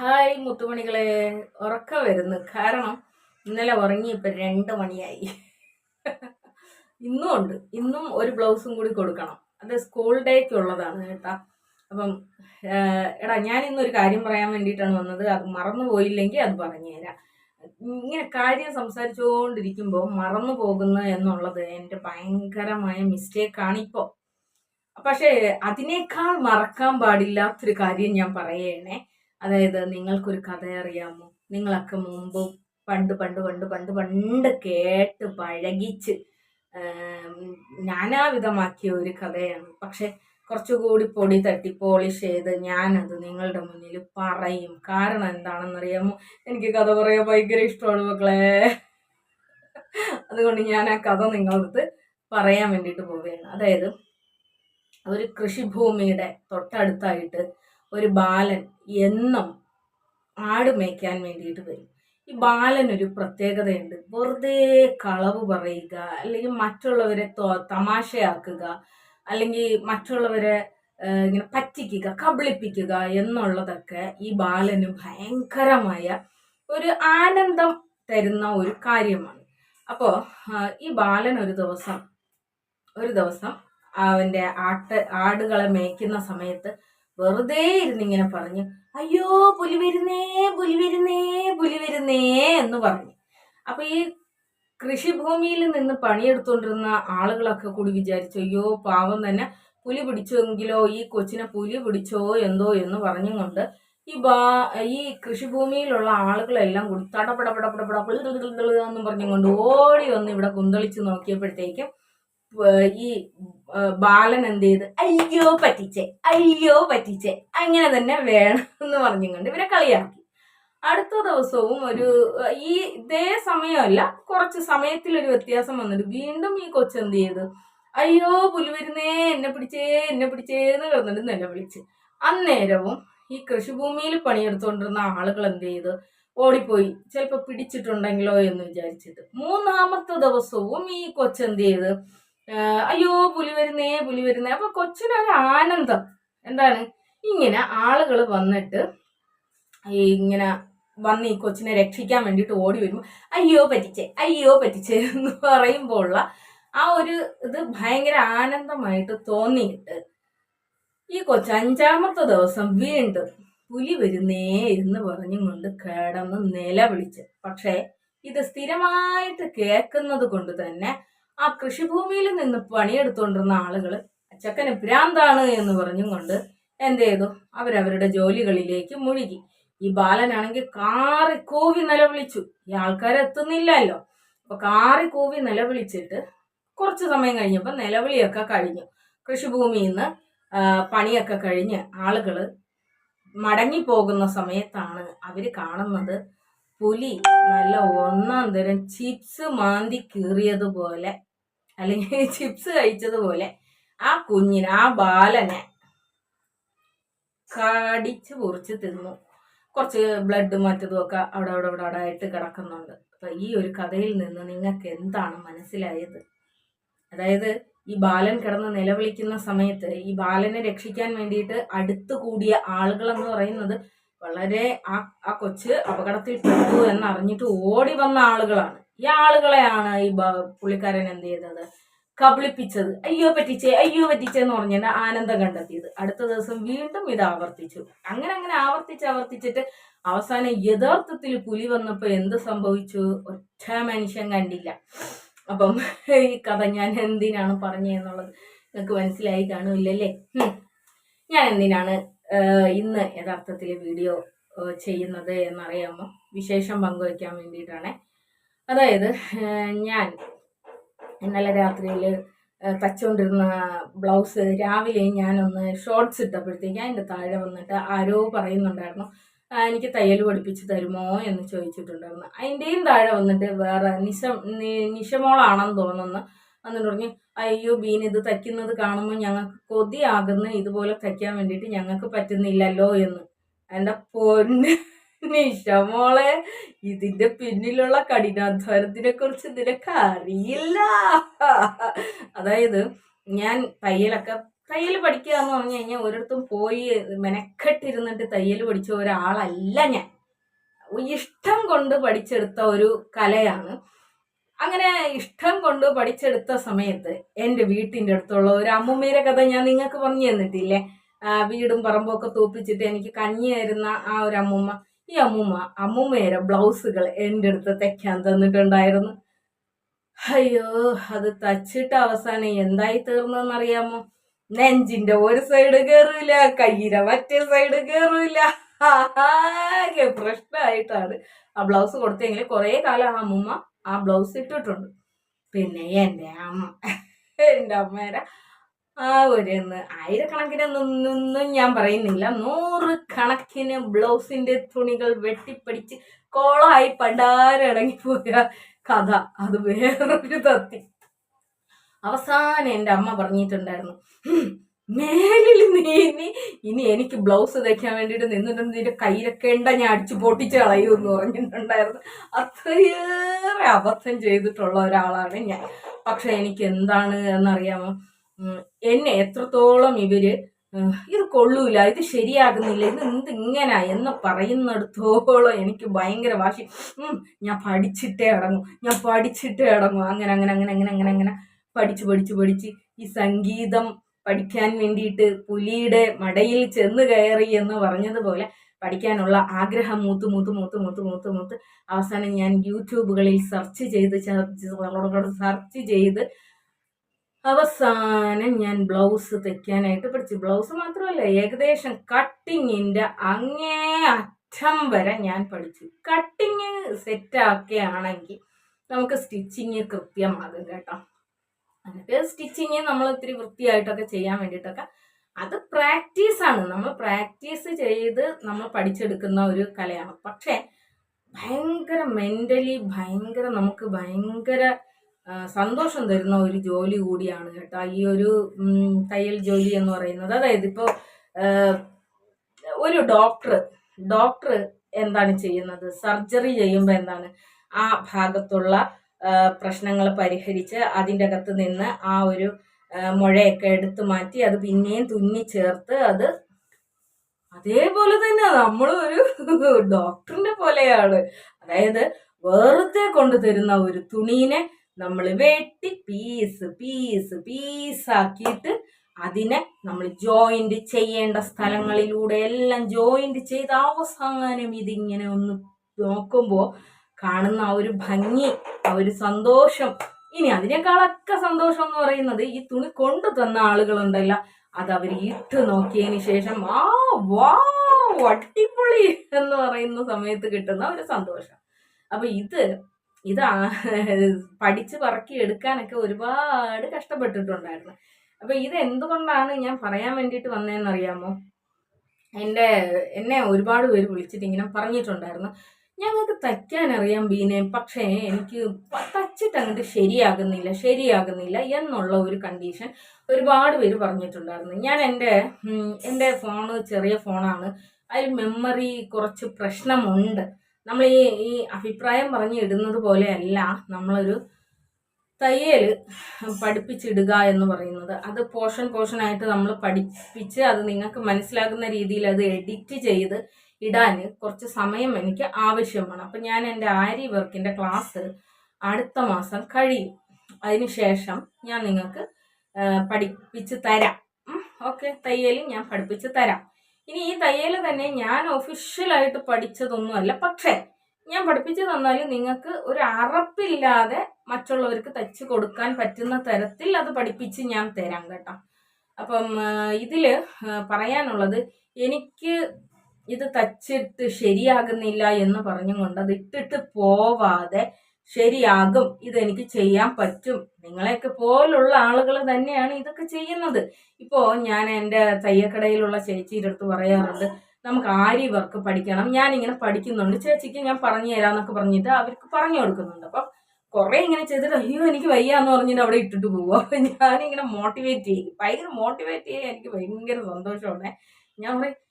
Hi മുത്തുമണികളെ ഉറക്ക വരുന്നു. കാരണം ഇന്നലെ ഉറങ്ങി ഇപ്പം രണ്ട് മണിയായി. ഇന്നും ഉണ്ട്. ഇന്നും ഒരു ബ്ലൗസും കൂടി കൊടുക്കണം. അത് സ്കൂൾ ഡേക്ക് ഉള്ളതാണ് കേട്ടാ. അപ്പം എടാ ഞാൻ ഇന്നൊരു കാര്യം പറയാൻ വേണ്ടിയിട്ടാണ് വന്നത്. അത് മറന്നു പോയില്ലെങ്കിൽ അത് പറഞ്ഞുതരാം. ഇങ്ങനെ കാര്യം സംസാരിച്ചുകൊണ്ടിരിക്കുമ്പോൾ മറന്നു പോകുന്നു എന്നുള്ളത് എന്റെ ഭയങ്കരമായ മിസ്റ്റേക്കാണ് ഇപ്പോൾ പക്ഷേ അതിനേക്കാൾ മറക്കാൻ പാടില്ലാത്തൊരു കാര്യം ഞാൻ പറയണേ. അതായത് നിങ്ങൾക്കൊരു കഥ അറിയാമോ നിങ്ങളൊക്കെ മുമ്പ് പണ്ട് പണ്ട് പണ്ട് പണ്ട് പണ്ട് കേട്ട് പഴകിച്ച് നാനാവിധമാക്കിയ ഒരു കഥയാണ്. പക്ഷെ കുറച്ചുകൂടി പൊടി തട്ടി പോളിഷ് ചെയ്ത് ഞാനത് നിങ്ങളുടെ മുന്നിൽ പറയും. കാരണം എന്താണെന്നറിയാമോ? എനിക്ക് കഥ പറയാൻ ഭയങ്കര ഇഷ്ടമാണ് മക്കളെ. അതുകൊണ്ട് ഞാൻ ആ കഥ നിങ്ങളടുത്ത് പറയാൻ വേണ്ടിയിട്ട് പോവുകയാണ്. അതായത് ഒരു കൃഷിഭൂമിയുടെ തൊട്ടടുത്തായിട്ട് ഒരു ബാലൻ എന്നും ആട് മേയ്ക്കാൻ വേണ്ടിയിട്ട് വരും. ഈ ബാലനൊരു പ്രത്യേകതയുണ്ട്. വെറുതെ കളവ് പറയുക അല്ലെങ്കിൽ മറ്റുള്ളവരെ തമാശയാക്കുക അല്ലെങ്കിൽ മറ്റുള്ളവരെ ഇങ്ങനെ പറ്റിക്കുക കബളിപ്പിക്കുക എന്നുള്ളതൊക്കെ ഈ ബാലന് ഭയങ്കരമായ ഒരു ആനന്ദം തരുന്ന ഒരു കാര്യമാണ്. അപ്പോൾ ഈ ബാലൻ ഒരു ദിവസം ഒരു ദിവസം അവന്റെ ആട്ട് ആടുകളെ മേയ്ക്കുന്ന സമയത്ത് വെറുതെ ഇരുന്നിങ്ങനെ പറഞ്ഞു അയ്യോ പുലി വരുന്നേ പുലി വരുന്നേ പുലി വരുന്നേ എന്ന് പറഞ്ഞു. അപ്പൊ ഈ കൃഷിഭൂമിയിൽ നിന്ന് പണിയെടുത്തോണ്ടിരുന്ന ആളുകളൊക്കെ കൂടി വിചാരിച്ചു അയ്യോ പാവം തന്നെ പുലി പിടിച്ചെങ്കിലോ ഈ കൊച്ചിനെ പുലി പിടിച്ചോ എന്തോ എന്ന് പറഞ്ഞും കൊണ്ട് ഈ ബാ ഈ കൃഷിഭൂമിയിലുള്ള ആളുകളെല്ലാം കൂടി തടപടപടപടപട എന്നും പറഞ്ഞും കൊണ്ട് ഓടി വന്ന് ഇവിടെ കുന്തളിച്ച് നോക്കിയപ്പോഴത്തേക്കും ഈ ബാലൻ എന്ത് ചെയ്ത്? അയ്യോ പറ്റിച്ചേ. അയ്യോ പറ്റിച്ചേ. അങ്ങനെ തന്നെ വേണം എന്ന് പറഞ്ഞുകൊണ്ട് ഇവരെ കളിയാക്കി. അടുത്ത ദിവസവും ഒരു ഈ ഇതേ സമയമല്ല കുറച്ച് സമയത്തിലൊരു വ്യത്യാസം വന്നിട്ട് വീണ്ടും ഈ കൊച്ചെന്ത് ചെയ്ത്? അയ്യോ പുലിവരുന്നേ എന്നെ പിടിച്ചേ എന്നെ പിടിച്ചേ എന്ന് കിടന്നിട്ട് നിലവിളിച്ച്. അന്നേരവും ഈ കൃഷിഭൂമിയിൽ പണിയെടുത്തുകൊണ്ടിരുന്ന ആളുകൾ എന്ത് ചെയ്ത്? ഓടിപ്പോയി. ചിലപ്പോ പിടിച്ചിട്ടുണ്ടെങ്കിലോ എന്ന് വിചാരിച്ചിട്ട്. മൂന്നാമത്തെ ദിവസവും ഈ കൊച്ചെന്ത് ചെയ്ത്? അയ്യോ പുലി വരുന്നേ പുലി വരുന്നേ. അപ്പൊ കൊച്ചിനൊരു ആനന്ദം. എന്താണ്? ഇങ്ങനെ ആളുകൾ വന്നിട്ട് ഇങ്ങനെ വന്ന് ഈ കൊച്ചിനെ രക്ഷിക്കാൻ വേണ്ടിയിട്ട് ഓടി വരുമ്പോൾ അയ്യോ പറ്റിച്ചേ അയ്യോ പറ്റിച്ചേ എന്ന് പറയുമ്പോൾ ഉള്ള ആ ഒരു ഇത് ഭയങ്കര ആനന്ദമായിട്ട് തോന്നിയിട്ട് ഈ കൊച്ച് അഞ്ചാമത്തെ ദിവസം വീണ്ടും പുലി വരുന്നേ എന്ന് പറഞ്ഞും കൊണ്ട് കിടന്ന് നിലവിളിച്ച്. പക്ഷേ ഇത് സ്ഥിരമായിട്ട് കേൾക്കുന്നത് കൊണ്ട് തന്നെ ആ കൃഷിഭൂമിയിൽ നിന്ന് പണിയെടുത്തുകൊണ്ടിരുന്ന ആളുകൾ അച്ചക്കന് ഭ്രാന്താണ് എന്ന് പറഞ്ഞും കൊണ്ട് എന്ത് ചെയ്തു അവരവരുടെ ജോലികളിലേക്ക് മുഴുകി. ഈ ബാലനാണെങ്കിൽ കാറി കൂവി നിലവിളിച്ചു. ഈ ആൾക്കാർ എത്തുന്നില്ലല്ലോ. അപ്പൊ കാറി കൂവി നിലവിളിച്ചിട്ട് കുറച്ച് സമയം കഴിഞ്ഞപ്പോൾ നിലവിളിയൊക്കെ കഴിഞ്ഞു. കൃഷിഭൂമിയിൽ നിന്ന് പണിയൊക്കെ കഴിഞ്ഞ് ആളുകൾ മടങ്ങി പോകുന്ന സമയത്താണ് അവർ കാണുന്നത് പുലി നല്ല ഒന്നാം തരം ചിപ്സ് മാന്തി കീറിയതുപോലെ അല്ലെങ്കിൽ ചിപ്സ് കഴിച്ചതുപോലെ ആ കുഞ്ഞിനെ ആ ബാലനെ കടിച്ച് പൊറിച്ച് തിന്നു. കുറച്ച് ബ്ലഡ് മറ്റതും ഒക്കെ അവിടെ അവിടെ അവിടെ അവിടെ ആയിട്ട് കിടക്കുന്നുണ്ട്. അപ്പൊ ഈ ഒരു കഥയിൽ നിന്ന് നിങ്ങൾക്ക് എന്താണ് മനസ്സിലായത്? അതായത് ഈ ബാലൻ കിടന്ന് നിലവിളിക്കുന്ന സമയത്ത് ഈ ബാലനെ രക്ഷിക്കാൻ വേണ്ടിയിട്ട് അടുത്തു കൂടിയ ആളുകൾ എന്ന് പറയുന്നത് വളരെ ആ ആ കൊച്ച് അപകടത്തിൽപ്പെട്ടു എന്നറിഞ്ഞിട്ട് ഓടി വന്ന ആളുകളാണ്. ഈ ആളുകളെയാണ് ഈ പുള്ളിക്കാരൻ എന്ത് ചെയ്തത്? കബളിപ്പിച്ചത്. അയ്യോ പറ്റിച്ചേ അയ്യോ പറ്റിച്ചേ എന്ന് പറഞ്ഞാൽ ആനന്ദം കണ്ടെത്തിയത്. അടുത്ത ദിവസം വീണ്ടും ഇത് ആവർത്തിച്ചു. അങ്ങനെ അങ്ങനെ ആവർത്തിച്ച് ആവർത്തിച്ചിട്ട് അവസാനം യഥാർത്ഥത്തിൽ പുലി വന്നപ്പോ എന്ത് സംഭവിച്ചു? ഒറ്റ മനുഷ്യൻ കണ്ടില്ല. അപ്പം ഈ കഥ ഞാൻ എന്തിനാണ് പറഞ്ഞതെന്നുള്ളത് നിങ്ങൾക്ക് മനസ്സിലായി കാണൂല്ലല്ലേ ഞാൻ എന്തിനാണ് ഇന്ന് യഥാർത്ഥത്തിൽ വീഡിയോ ചെയ്യുന്നത് എന്നറിയാമോ വിശേഷം പങ്കുവയ്ക്കാൻ വേണ്ടിയിട്ടാണ്. അതായത് ഞാൻ ഇന്നലെ രാത്രിയിൽ തച്ചുകൊണ്ടിരുന്ന ബ്ലൗസ് രാവിലെ ഞാനൊന്ന് ഷോർട്സ് ഇട്ടപ്പോഴത്തേക്ക് അതിന്റെ താഴെ വന്നിട്ട് ആരോ പറയുന്നുണ്ടായിരുന്നു എനിക്ക് തയ്യൽ പഠിപ്പിച്ച് തരുമോ? എന്ന് ചോദിച്ചിട്ടുണ്ടായിരുന്നു. അതിന്റെയും താഴെ വന്നിട്ട് വേറെ നിശ നിശമോളാണെന്ന് തോന്നുന്നു. എന്നിട്ട് പറഞ്ഞു അയ്യോ ബീൻ ഇത് തയ്ക്കുന്നത് കാണുമ്പോൾ ഞങ്ങൾക്ക് കൊതിയാകുന്ന. ഇതുപോലെ തയ്ക്കാൻ വേണ്ടിയിട്ട് ഞങ്ങൾക്ക് പറ്റുന്നില്ലല്ലോ എന്ന്. എന്റെ പൊന്ന് നിഷമോളെ ഇതിന്റെ പിന്നിലുള്ള കഠിനാധ്വാനത്തിനെ കുറിച്ച് നിനക്ക് അറിയില്ല. അതായത് ഞാൻ തയ്യലൊക്കെ തയ്യൽ പഠിക്കുക എന്ന് പറഞ്ഞു കഴിഞ്ഞാൽ ഒരിടത്തും പോയി മെനക്കെട്ടിരുന്നിട്ട് തയ്യൽ പഠിച്ച ഒരാളല്ല ഞാൻ. ഇഷ്ടം കൊണ്ട് പഠിച്ചെടുത്ത ഒരു കലയാണ് അങ്ങനെ ഇഷ്ടം കൊണ്ട് പഠിച്ചെടുത്ത സമയത്ത് എന്റെ വീട്ടിന്റെ അടുത്തുള്ള ഒരു അമ്മുമ്മയുടെ കഥ ഞാൻ നിങ്ങൾക്ക് പറഞ്ഞു തന്നിട്ടില്ലേ? വീടും പറമ്പൊക്കെ തൂപ്പിച്ചിട്ട് എനിക്ക് കഞ്ഞി തരുന്ന ആ ഒരു അമ്മുമ്മ. ഈ അമ്മുമ്മ അമ്മുമ്മയുടെ ബ്ലൗസുകൾ എന്റെ അടുത്ത് തയ്ക്കാൻ തന്നിട്ടുണ്ടായിരുന്നു. അയ്യോ അത് തച്ചിട്ട് അവസാനം എന്തായി തീർന്നെന്നറിയാമോ നെഞ്ചിന്റെ ഒരു സൈഡ് കയറൂല കയ്യിലെ മറ്റേ സൈഡ് കയറൂല ആകെ പ്രശ്നമായിട്ടാണ് ആ ബ്ലൗസ് കൊടുത്തെങ്കിൽ കുറേ കാലം ആ അമ്മുമ്മ ആ ബ്ലൗസ് ഇട്ടിട്ടുണ്ട്. പിന്നെ എന്റെ അമ്മ എന്റെ അമ്മേരെ ആ ഒരു ആയിരക്കണക്കിന് നിന്നൊന്നും ഞാൻ പറയുന്നില്ല നൂറ് കണക്കിന് ബ്ലൗസിന്റെ തുണികൾ വെട്ടിപ്പടിച്ച് കോളായി പണ്ടാരടങ്ങിപ്പോയ കഥ. അത് വേറൊരു തത്തി അവസാനം എന്റെ അമ്മ പറഞ്ഞിട്ടുണ്ടായിരുന്നു "ഹും, മേലിൽ നീങ്ങി ഇനി എനിക്ക് ബ്ലൗസ് തയ്ക്കാൻ വേണ്ടിയിട്ട് നിന്നിട്ടുണ്ട്. നിന്റെ കയ്യിലൊക്കെ ഉണ്ടാ? ഞാൻ അടിച്ചു പൊട്ടിച്ച് കളയൂ എന്ന് പറഞ്ഞിട്ടുണ്ടായിരുന്നു. അത്രയേറെ അബദ്ധം ചെയ്തിട്ടുള്ള ഒരാളാണ് ഞാൻ. പക്ഷെ എനിക്ക് എന്താണ് എന്നറിയാമോ? എന്നെ എത്രത്തോളം ഇവർ ഇത് കൊള്ളൂല ഇത് ശരിയാകുന്നില്ല ഇത് എന്ത് ഇങ്ങനെ എന്ന് പറയുന്നിടത്തോളം എനിക്ക് ഭയങ്കര വാശി. ഞാൻ പഠിച്ചിട്ടേ അടങ്ങും. ഞാൻ പഠിച്ചിട്ടേ അടങ്ങും. അങ്ങനെ അങ്ങനെ അങ്ങനെ അങ്ങനെ അങ്ങനെ അങ്ങനെ പഠിച്ച് പഠിച്ച് പഠിച്ച് ഈ സംഗീതം പഠിക്കാൻ വേണ്ടിയിട്ട് പുലിയുടെ മടയിൽ ചെന്ന് കയറി എന്ന് പറഞ്ഞതുപോലെ പഠിക്കാനുള്ള ആഗ്രഹം മൂത്ത് മൂത്ത് മൂത്ത് മൂത്ത് മൂത്ത് മൂത്ത് അവസാനം ഞാൻ യൂട്യൂബുകളിൽ സെർച്ച് ചെയ്ത് സെർച്ച് ചെയ്ത് അവസാനം ഞാൻ ബ്ലൗസ് തയ്ക്കാനായിട്ട് പഠിച്ചു. ബ്ലൗസ് മാത്രമല്ല ഏകദേശം കട്ടിങ്ങിന്റെ അങ്ങേ അറ്റം വരെ ഞാൻ പഠിച്ചു. കട്ടിങ് സെറ്റാക്കുകയാണെങ്കിൽ നമുക്ക് സ്റ്റിച്ചിങ് കൃത്യമാകും കേട്ടോ. എന്നിട്ട് സ്റ്റിച്ചിങ് നമ്മൾ ഒത്തിരി വൃത്തിയായിട്ടൊക്കെ ചെയ്യാൻ വേണ്ടിയിട്ടൊക്കെ. അത് പ്രാക്ടീസാണ് നമ്മൾ പ്രാക്ടീസ് ചെയ്ത് നമ്മൾ പഠിച്ചെടുക്കുന്ന ഒരു കലയാണ്. പക്ഷേ ഭയങ്കര മെന്റലി ഭയങ്കര നമുക്ക് ഭയങ്കര സന്തോഷം തരുന്ന ഒരു ജോലി കൂടിയാണ് കേട്ടോ. ഈ ഒരു തയ്യൽ ജോലി എന്ന് പറയുന്നത്. അതായത് ഇപ്പോൾ ഒരു ഡോക്ടർ ഡോക്ടർ എന്താണ് ചെയ്യുന്നത്? സർജറി ചെയ്യുമ്പോൾ എന്താണ്? ആ ഭാഗത്തുള്ള പ്രശ്നങ്ങൾ പരിഹരിച്ച് അതിന്റെ അകത്ത് നിന്ന് ആ ഒരു മുഴയൊക്കെ എടുത്തു മാറ്റി അത് പിന്നെയും തുന്നി ചേർത്ത് അത് അതേപോലെ തന്നെ നമ്മൾ ഒരു ഡോക്ടറിന്റെ പോലെയാണ്. അതായത് വെറുതെ കൊണ്ടു തരുന്ന ഒരു തുണീനെ നമ്മൾ വെട്ടി പീസ് പീസ് പീസാക്കിയിട്ട് അതിനെ നമ്മൾ ജോയിന്റ് ചെയ്യേണ്ട സ്ഥലങ്ങളിലൂടെ എല്ലാം ജോയിന്റ് ചെയ്ത് അവസാനം ഇതിങ്ങനെ ഒന്ന് നോക്കുമ്പോൾ കാണുന്ന ആ ഒരു ഭംഗി ആ ഒരു സന്തോഷം. ഇനി അതിനേക്കാളൊക്കെ സന്തോഷം എന്ന് പറയുന്നത് ഈ തുണി കൊണ്ടു തന്ന ആളുകളുണ്ടല്ലോ. അത് അവർ ഇട്ട് നോക്കിയതിന് ശേഷം ആ വാ അടിപൊളി എന്ന് പറയുന്ന സമയത്ത് കിട്ടുന്ന ഒരു സന്തോഷം. അപ്പൊ ഇത് ഇത് പഠിച്ച് പറക്കി എടുക്കാനൊക്കെ ഒരുപാട് കഷ്ടപ്പെട്ടിട്ടുണ്ടായിരുന്നു. അപ്പൊ ഇത് എന്തുകൊണ്ടാണ് ഞാൻ പറയാൻ വേണ്ടിയിട്ട് വന്നതെന്ന് അറിയാമോ എന്റെ എന്നെ ഒരുപാട് പേര് വിളിച്ചിട്ട് ഇങ്ങനെ പറഞ്ഞിട്ടുണ്ടായിരുന്നു. ഞങ്ങൾക്ക് തയ്ക്കാൻ അറിയാം ബീനെ പക്ഷേ എനിക്ക് തച്ചിട്ട് അങ്ങോട്ട് ശരിയാകുന്നില്ല ശരിയാകുന്നില്ല എന്നുള്ള ഒരു കണ്ടീഷൻ ഒരുപാട് പേര് പറഞ്ഞിട്ടുണ്ടായിരുന്നു. ഞാൻ എന്റെ എന്റെ ഫോണ് ചെറിയ ഫോണാണ് അതിൽ മെമ്മറി കുറച്ച് പ്രശ്നമുണ്ട്. നമ്മൾ ഈ ഈ അഭിപ്രായം പറഞ്ഞ് ഇടുന്നത് പോലെയല്ല. നമ്മളൊരു തയ്യൽ പഠിപ്പിച്ചിടുക എന്ന് പറയുന്നത്. അത് പോർഷൻ പോർഷനായിട്ട് നമ്മൾ പഠിപ്പിച്ച് അത് നിങ്ങൾക്ക് മനസ്സിലാകുന്ന രീതിയിൽ അത് എഡിറ്റ് ചെയ്ത് ഇടാൻ കുറച്ച് സമയം എനിക്ക് ആവശ്യമാണ് അപ്പം ഞാൻ എന്റെ ആരി വർക്കിന്റെ ക്ലാസ് അടുത്ത മാസം കഴിയും. അതിനുശേഷം ഞാൻ നിങ്ങൾക്ക് പഠിപ്പിച്ച് തരാം. ഓക്കെ. തയ്യൽ ഞാൻ പഠിപ്പിച്ച് തരാം. ഇനി ഈ തയ്യൽ തന്നെ ഞാൻ ഒഫീഷ്യലായിട്ട് പഠിച്ചതൊന്നുമല്ല. പക്ഷേ ഞാൻ പഠിപ്പിച്ചു തന്നാലും നിങ്ങൾക്ക് ഒരു അറപ്പില്ലാതെ മറ്റുള്ളവർക്ക് തയ്ച്ച് കൊടുക്കാൻ പറ്റുന്ന തരത്തിൽ അത് പഠിപ്പിച്ച് ഞാൻ തരാം കേട്ടോ. അപ്പം ഇതിൽ പറയാനുള്ളത് എനിക്ക് ഇത് തച്ചിട്ട് ശരിയാകുന്നില്ല എന്ന് പറഞ്ഞുകൊണ്ട് അത് ഇട്ടിട്ട് പോവാതെ ശരിയാകും. ഇതെനിക്ക് ചെയ്യാൻ പറ്റും. നിങ്ങളെയൊക്കെ പോലുള്ള ആളുകൾ തന്നെയാണ് ഇതൊക്കെ ചെയ്യുന്നത്. ഇപ്പോൾ ഞാൻ എന്റെ തയ്യക്കടയിലുള്ള ചേച്ചിയുടെ അടുത്ത് പറയാറുണ്ട് നമുക്ക് ആരി വർക്ക് പഠിക്കണം. ഞാനിങ്ങനെ പഠിക്കുന്നുണ്ട്. ചേച്ചിക്ക് ഞാൻ പറഞ്ഞു തരാമെന്നൊക്കെ പറഞ്ഞിട്ട് അവർക്ക് പറഞ്ഞു കൊടുക്കുന്നുണ്ട്. അപ്പം കുറേ ഇങ്ങനെ ചെയ്തിട്ട് അയ്യോ എനിക്ക് വയ്യ എന്ന് പറഞ്ഞിട്ട് അവിടെ ഇട്ടിട്ട് പോകും അപ്പം ഞാനിങ്ങനെ മോട്ടിവേറ്റ് ചെയ്യും. ഭയങ്കര മോട്ടിവേറ്റ് ചെയ്യാൻ എനിക്ക് ഭയങ്കര സന്തോഷമാണ്. ഞാൻ പറയും "ന-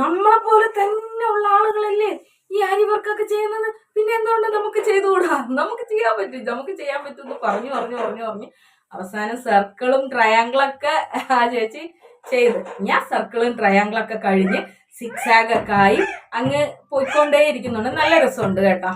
നമ്മളെ പോലെ തന്നെ ഉള്ള ആളുകളല്ലേ ഈ ആര്യവർക്കൊക്കെ ചെയ്യുന്നത്? പിന്നെ എന്തുകൊണ്ട് നമുക്ക് ചെയ്തുകൂടാ? നമുക്ക് ചെയ്യാൻ പറ്റും നമുക്ക് ചെയ്യാൻ പറ്റുമെന്ന് പറഞ്ഞു പറഞ്ഞു പറഞ്ഞു പറഞ്ഞു. അവസാനം സർക്കിളും ട്രയാങ്കിളൊക്കെ ആ ചേച്ചി ചെയ്ത്. ഞാൻ സർക്കിളും ട്രയാങ്കിളൊക്കെ കഴിഞ്ഞ് സിക്സാഗൊക്കെ ആയി അങ്ങ് പോയിക്കൊണ്ടേ ഇരിക്കുന്നുണ്ട് നല്ല രസമുണ്ട് കേട്ടോ.